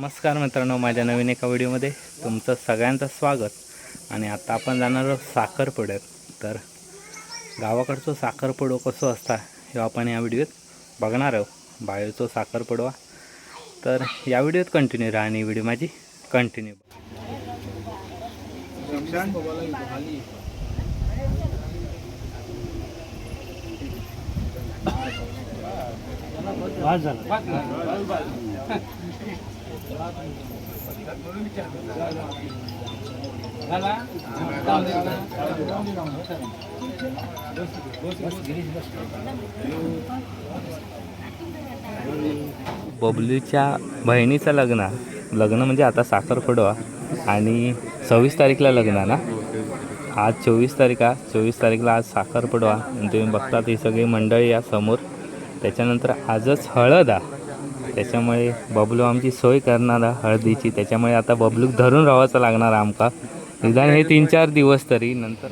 नमस्कार मित्रांनो माझ्या नवीन एका व्हिडिओमध्ये तुमचं सगळ्यांचं स्वागत. आणि आता आपण जाणार आहोत साखरपुड्यात. तर गावाकडचं साखरपुडो कसं असता हे आपण या व्हिडिओत बघणार आहोत. बाहेरचं साखरपुडवा. तर या व्हिडिओत कंटिन्यू राहा आणि व्हिडिओ माझी कंटिन्यू बबलूच्या बहिणीचं लग्न. लग्न म्हणजे आता साखरपुडवा आणि सव्वीस तारीखला लग्न ना? आज चोवीस तारीख आहे. चोवीस तारीखला आज साखरपुडवा तुम्ही बघतात ही सगळी मंडळी या समोर. त्याच्यानंतर आजच हळद आहे. त्याच्यामुळे बबलू आमची सोय करणार हळदीची. त्याच्यामुळे आता बबलूक धरून राहायचं लागणार आमका. निदान हे तीन चार दिवस तरी नंतर.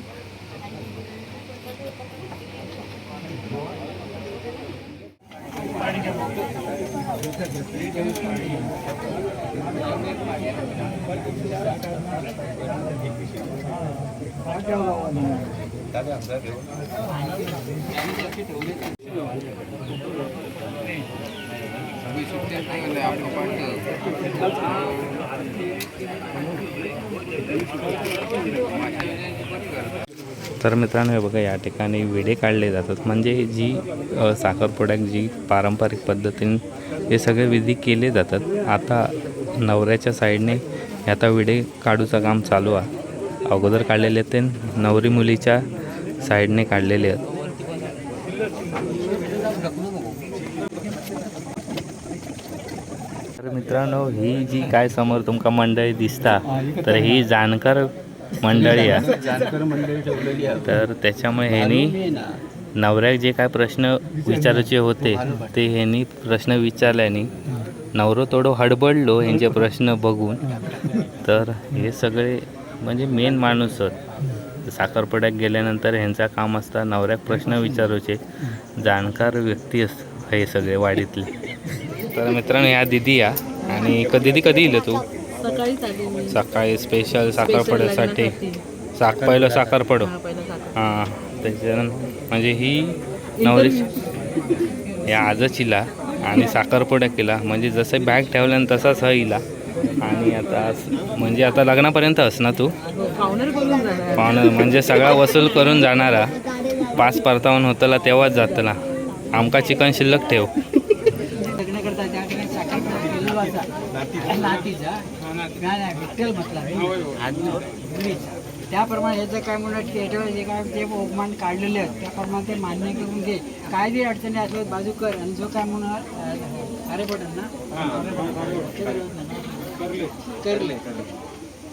तर मित्रांनो हे बघा या ठिकाणी विडे काढले जातात. म्हणजे जी अ, साखरपुड्यात जी पारंपरिक पद्धतीने हे सगळे विधी केले जातात. आता नवऱ्याच्या साईडने आता विडे काढूचं काम चालू आहे. अगोदर काढलेले ते नवरी मुलीच्या साईडने काढलेले आहेत. तर मित्रांनो ही जी काय समोर तुमका मंडळी दिसता तर ही जाणकार मंडळी आहे जानकर मंडळी ठेवलेली आहे. तर त्याच्यामुळे ह्यांनी नवऱ्याक जे काय प्रश्न विचारायचे होते ते ह्यांनी प्रश्न विचारल्याने नवरो थोडं हडबडलो ह्यांचे प्रश्न बघून. तर हे सगळे म्हणजे मेन माणूस साखरपड्यात साखरपुड्यात गेल्यानंतर ह्यांचा काम असता नवऱ्याक प्रश्न विचारूचे जाणकार व्यक्ती अस हे सगळे वाडीतले. तर मित्रांनो या दिदी या. आणि क दिदी कधी येईल तू? सकाळीच आली मी. सकाळी स्पेशल साखरपुड्यासाठी. साख पहिलं साखरपुडो हा, पहिला साखर. हां त्याच्यानंतर म्हणजे ही नवरी या आजच हिला. आणि साखरपुड्या केला. म्हणजे जसं बॅग ठेवल्यानं तसाच हा हिला. आणि आता म्हणजे आता लग्नापर्यंत अस ना तू? हो, पाहुणार बोलून जाणार. पाहुणं म्हणजे सगळा वसूल करून जाणारा. पाच परतावून होतला तेव्हाच जातला. आमका चिकन शिल्लक ठेव. करता त्या ठिकाणी नातीचा. नाही नाही विठ्ठल म्हटला मुलीचा. त्याप्रमाणे ह्याचं काय म्हणत थिएटर जे काय जे बहुमान काढलेले आहेत त्याप्रमाणे ते मान्य करून घे. काय जरी अडचणी असल्या बाजू कर. आणि जो काय म्हणून अरे पटेल ना. करले. करले.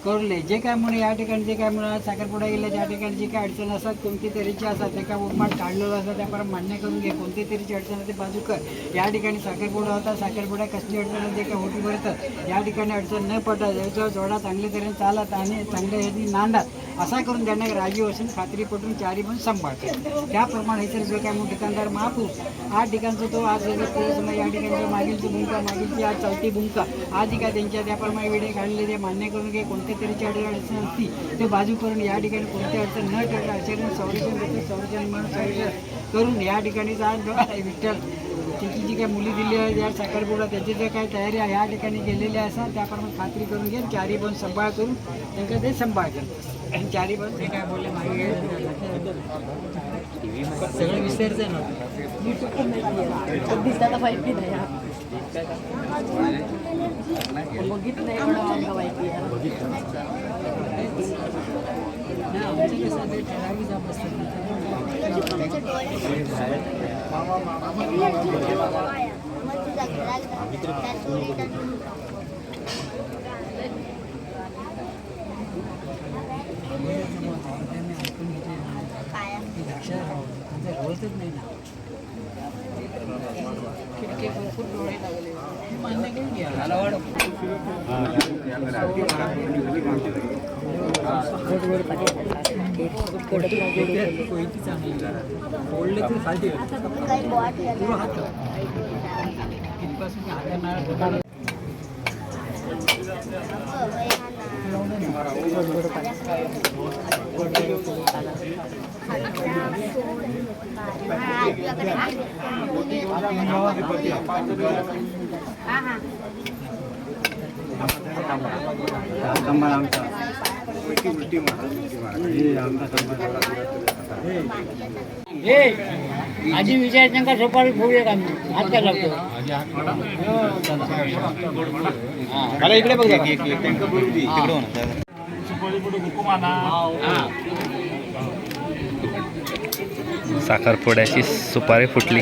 जे काय म्हणून या ठिकाणी जे काय म्हणून साखरपुडा गेले ज्या ठिकाणी जे काय अडचण असतात कोणती तऱ्हेची असतात ते काय उपमान काढलेलं असतं त्याप्रमाणे मान्य करून घे. कोणती तऱ्हेची अडचण आहे ते बाजू कर. या ठिकाणी साखरपुडा होता साखरपुडा कसली अडचण जे ते काय होती भरतात या ठिकाणी अडचण न पडतात याच्यावर जोडा चांगल्या तऱ्हेने चालत आणि चांगल्या ह्याची नांदात. असा करून त्यांना राजी असून खात्री पटून चारी पण सांभाळतात त्याप्रमाणे इतर जो काय म्हणून ठिकाणदार महापूर आज ठिकाणचा तो आज या ठिकाणी मागीलची भूमिका मागीलची आज चौथी भूमिका आज जी काय त्यांच्या त्याप्रमाणे वेळे काढले ते मान्य करून काही कोणत्या तऱ्हेची अडचण अडचण असती ते बाजू करून या ठिकाणी कोणत्या अडचण न ठरता आचरण संरक्षण देतो संरक्षण म्हणून संरक्षण करून या ठिकाणी आज विठ्ठल. जी काही मुली दिली आहे या साखरपुडा त्याची जे काही तयारी आहे या ठिकाणी केलेली असा त्याप्रमाणे खात्री करून घे चारी पण सांभाळ करून त्यांना ते सांभाळ करतात. आणि चारी पण ते काय बोलले मागे सगळं विसरते ना माहिती नाही हा. बघितलं आमचं कसं ठराविक असतात. लक्षात राहावं त्यांचं होतच नाही ना खिडकी भरपूर डोळे लागले कंबाळ आमचा आजी विचार त्यांना सोपारी फोडूया का आम्ही हात काय लागतो अरे इकडे बघ. एक एक त्यांना बोलू दे तिकडे होणार. साखरपुड्याची सुपारी फुटली.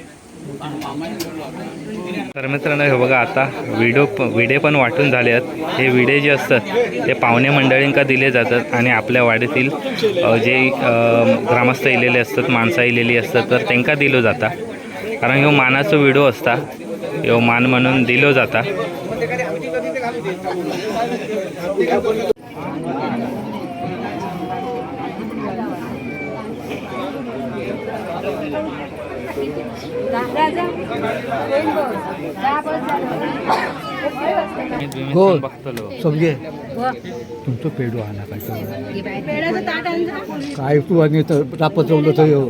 तर मित्रांनो हे बघा आता व्हिडिओ विडे पण वाटून झाले आहेत. हे विडे जे असतात ते पाहुणे मंडळींका दिले जातात आणि आपल्या वाडीतील जे ग्रामस्थ इलेले असतात माणसं इलेली असतात तर त्यांना दिलो जाता. कारण ह्यो मानाचो विडो असता ह्यो मान म्हणून दिलो जाता. गोड. समजे. तुमचं पेडू आणा काय काय तू आणि रापचवलं तर येऊ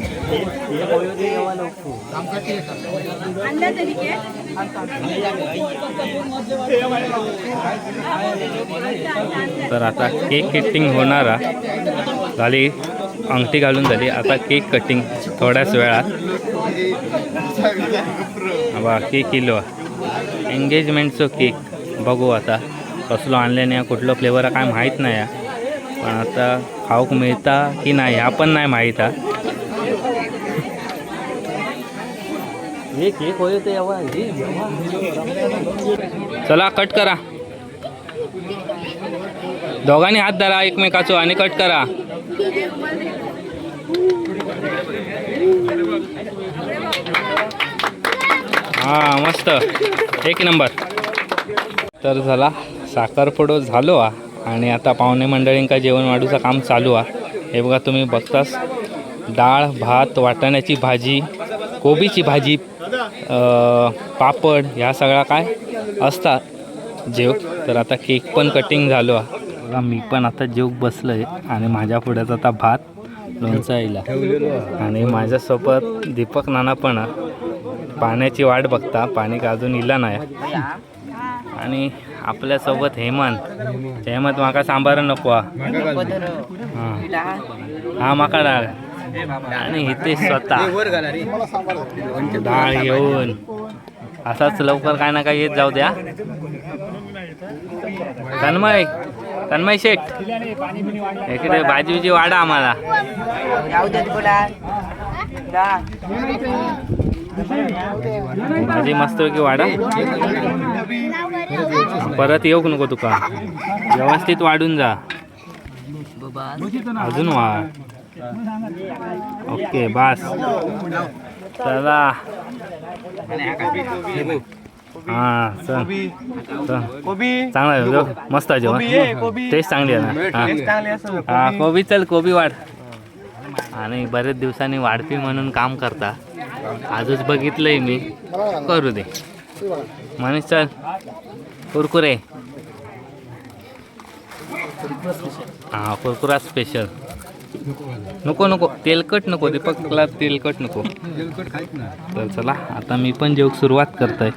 तर आता केक कटिंग होणार झाली अंगठी घालून झाली. आता केक कटिंग थोड्याच वेळात. बा केक किलो. एंगेजमेंटचो केक बघू आता. कसलो आणले नाही कुठलं फ्लेवर काय माहीत नाही. पण आता खाऊक मिळता की नाही आपण पण नाही माहीत हा हे केक होय ते यावा चला कट करा. दोघांनी हात धरा एकमेकाचो आणि कट करा. हा मस्त. एक नंबर. तर झाला साखरपुडो झालो हा आणि आता पाहुणे मंडळींका जेवण वाढूचं काम चालू आहे हे बघा तुम्ही बघताच डाळ भात वाटाण्याची भाजी कोबीची भाजी पापड ह्या सगळा काय असतात. जेव तर आता केक पण कटिंग झालो. आहे बघा मी पण आता जेव बसलो आहे आणि माझ्या पुढ्याचा आता भात लोणचा येईल आणि माझ्यासोबत दीपक नाना पण पाण्याची वाट बघता पाणी का अजून इला नाही. आणि आपल्यासोबत हेमंत. हेमंत माका सांबार नको. हा. हा माका डाळ. आणि इथे स्वतः. डाळ घेऊन. असाच लवकर काय ना काय येत जाऊ द्या. तन्मय तन्मय शेठ. इकडे भाजीची वाडा आम्हाला. भाजी मस्त की वाडा? परत येऊक नको तुका. व्यवस्थित वाढून जा. अजून वाढ. ओके बस. चला. हा. चांगला आहे. मस्त आहे जेवण. टेस्ट चांगली आहे ना? हा. हा कोबी. चल कोबी वाढ. आणि बरेच दिवसांनी वाढपी म्हणून काम करता. आजच बघितलंय मी. करू दे. मनीष चल. कुरकुरे. हा कुरकुरा स्पेशल नको नको. तेलकट नको दीपकला तेलकट नको. तर चला आता मी पण जेवक सुरुवात करतोय.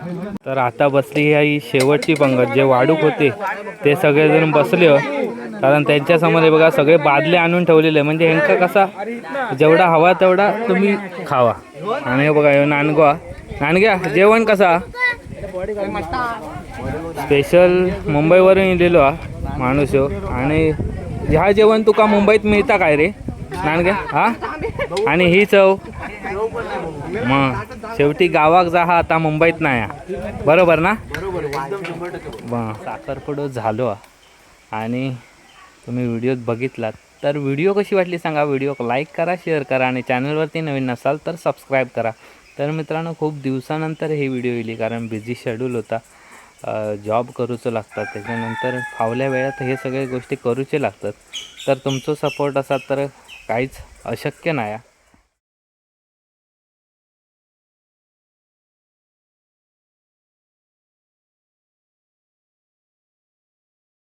तर आता बसली ही शेवटची पंगत. जे वाढूक होते ते सगळेजण बसले हो. कारण त्यांच्यासमोर हे बघा सगळे बादले आणून ठेवलेले. म्हणजे ह्यांका कसा जेवढा हवा तेवढा तुम्ही खावा. आणि हे बघा ह्यो नानगो नानग्या जेवण कसा? स्पेशल मुंबईवरून इलेलो हा माणूस हो. आणि ह्या जेवण तुका मुंबईत मिळता काय रे? नानग्या हा? आणि ही चव? मग शेवटी गावाक जा हा आता मुंबईत नाही बरोबर ना? मग साखरपुडो झालो आणि तुम्ही व्हिडिओत बघितलात. तर व्हिडिओ कशी वाटली सांगा? व्हिडिओ लाईक करा शेअर करा आणि चॅनलवरती नवीन नसाल तर सबस्क्राईब करा. तर मित्रांनो खूप दिवसानंतर ही व्हिडिओ येईल कारण बिझी शेड्यूल होता. जॉब करूचं लागतात त्याच्यानंतर फावल्या वेळात हे सगळे गोष्टी करूचे लागतात तर तुमचं सपोर्ट असा तर काहीच अशक्य नाही आहे.